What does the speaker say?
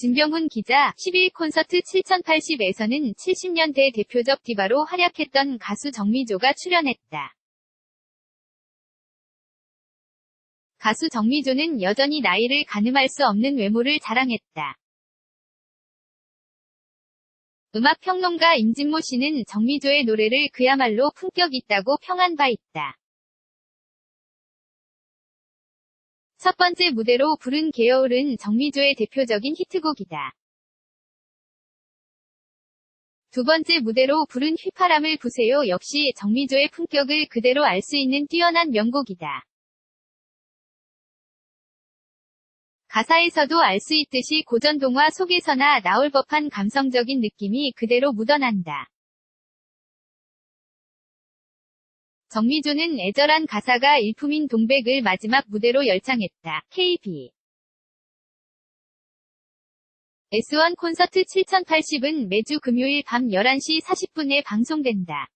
진병훈 기자, 11 콘서트 7080에서는 70년대 대표적 디바로 활약했던 가수 정미조가 출연했다. 가수 정미조는 여전히 나이를 가늠할 수 없는 외모를 자랑했다. 음악평론가 임진모 씨는 정미조의 노래를 그야말로 품격 있다고 평한 바 있다. 첫 번째 무대로 부른 개여울은 정미조의 대표적인 히트곡이다. 두 번째 무대로 부른 휘파람을 부세요 역시 정미조의 품격을 그대로 알 수 있는 뛰어난 명곡이다. 가사에서도 알 수 있듯이 고전 동화 속에서나 나올 법한 감성적인 느낌이 그대로 묻어난다. 정미조는 애절한 가사가 일품인 동백을 마지막 무대로 열창했다. KB S1 콘서트 7080은 매주 금요일 밤 11시 40분에 방송된다.